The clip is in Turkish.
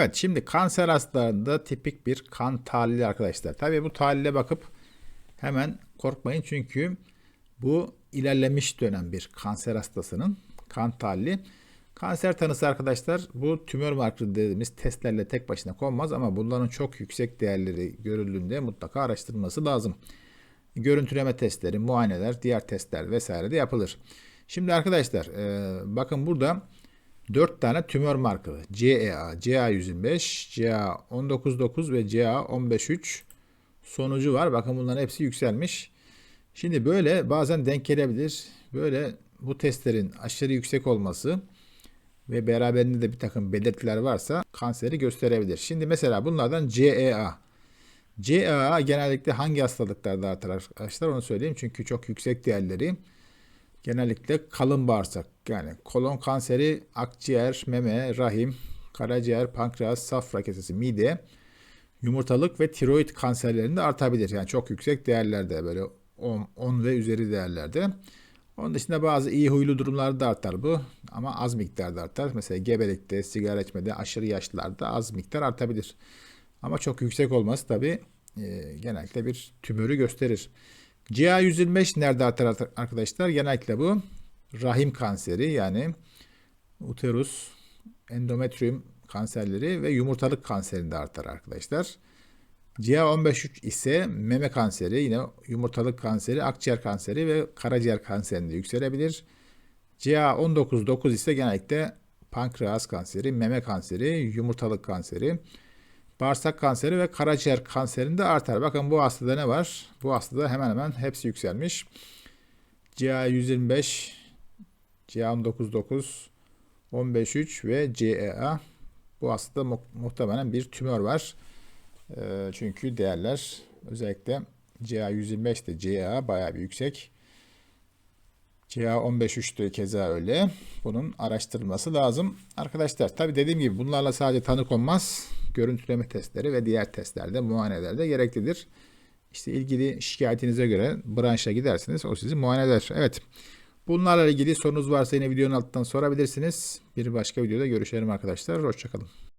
Evet şimdi kanser hastalarında tipik bir kan tahlili arkadaşlar. Tabii bu tahlile bakıp hemen korkmayın çünkü bu ilerlemiş dönem bir kanser hastasının kan tahlili. Kanser tanısı arkadaşlar bu tümör markeri dediğimiz testlerle tek başına konmaz ama bunların çok yüksek değerleri görüldüğünde mutlaka araştırılması lazım. Görüntüleme testleri, muayeneler, diğer testler vesaire de yapılır. Şimdi arkadaşlar e, bakın burada 4 tane tümör markalı CEA, CA125, CA199 ve CA153 sonucu var. Bakın bunların hepsi yükselmiş. Şimdi böyle bazen denk gelebilir. Böyle bu testlerin aşırı yüksek olması ve beraberinde de bir takım belirtiler varsa kanseri gösterebilir. Şimdi mesela bunlardan CEA. CEA genellikle hangi hastalıklarda artar arkadaşlar onu söyleyeyim. Çünkü çok yüksek değerleri genellikle kalın bağırsak yani kolon kanseri, akciğer, meme, rahim, karaciğer, pankreas, safra kesesi, mide, yumurtalık ve tiroid kanserlerinde artabilir. Yani çok yüksek değerlerde böyle 10, 10 ve üzeri değerlerde. Onun dışında bazı iyi huylu durumlarda da artar bu ama az miktarda artar. Mesela gebelikte, sigara içmede, aşırı yaşlılarda az miktar artabilir. Ama çok yüksek olması tabii e, genellikle bir tümörü gösterir. CA125 nerede artar arkadaşlar? Genellikle bu rahim kanseri yani uterus, endometrium kanserleri ve yumurtalık kanserinde artar arkadaşlar. CA153 ise meme kanseri, yine yumurtalık kanseri, akciğer kanseri ve karaciğer kanserinde yükselebilir. CA199 ise genellikle pankreas kanseri, meme kanseri, yumurtalık kanseri, bağırsak kanseri ve karaciğer kanserinde artar. Bakın bu hastada ne var? Bu hastada hemen hemen hepsi yükselmiş. CA125, CA199, 153 ve CEA. Bu hastada mu- muhtemelen bir tümör var. Ee, çünkü değerler özellikle CA125 de CA bayağı bir yüksek. CA153 de keza öyle. Bunun araştırılması lazım. Arkadaşlar tabi dediğim gibi bunlarla sadece tanı konmaz. Görüntüleme testleri ve diğer testlerde, muayeneler de gereklidir. İşte ilgili şikayetinize göre branşa gidersiniz. O sizi muayene eder. Evet. Bunlarla ilgili sorunuz varsa yine videonun altından sorabilirsiniz. Bir başka videoda görüşelim arkadaşlar. Hoşçakalın.